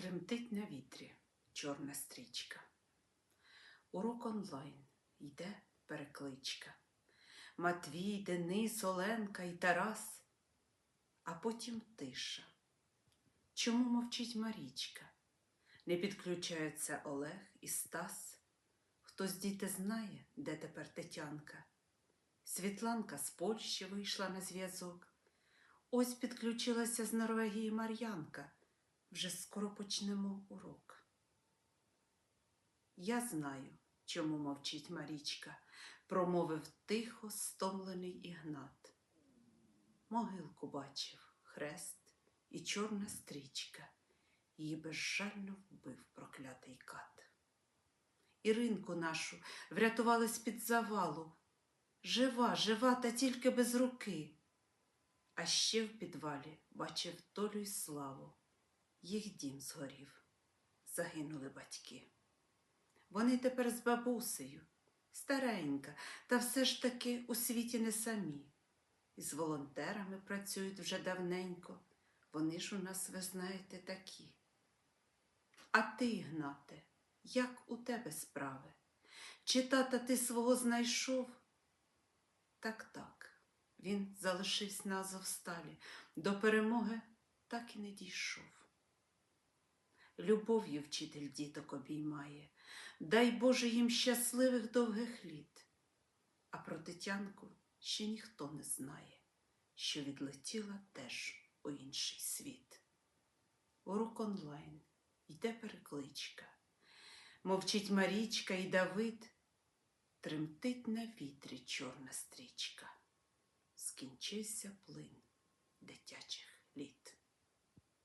Тремтить на вітрі чорна стрічка. Урок онлайн йде перекличка. Матвій, Денис, Оленка і Тарас, а потім тиша. Чому мовчить Марічка? Не підключаються Олег і Стас. Хтось діти знає, де тепер Тетянка. Світланка з Польщі вийшла на зв'язок. Ось підключилася з Норвегії Мар'янка. Вже скоро почнемо урок. Я знаю, чому мовчить Марічка, промовив тихо стомлений Ігнат. Могилку бачив, хрест і чорна стрічка. Її безжально вбив проклятий кат. Іринку нашу врятували з-під завалу. Жива, жива, та тільки без руки. А ще в підвалі бачив долю й славу. Їх дім згорів, загинули батьки. Вони тепер з бабусею, старенька, та все ж таки у світі не самі. І з волонтерами працюють вже давненько. Вони ж у нас, ви знаєте, такі. А ти, Ігнате, як у тебе справи? Чи тата ти свого знайшов? Так, так, він залишився на Азовсталі, до перемоги так і не дійшов. Любов'ю вчитель діток обіймає, дай Боже їм щасливих довгих літ. А про Тетянку ще ніхто не знає, що відлетіла теж у інший світ. Урок онлайн йде перекличка. Мовчить Марічка і Давид, тремтить на вітрі чорна стрічка. Скінчився плин дитячих літ.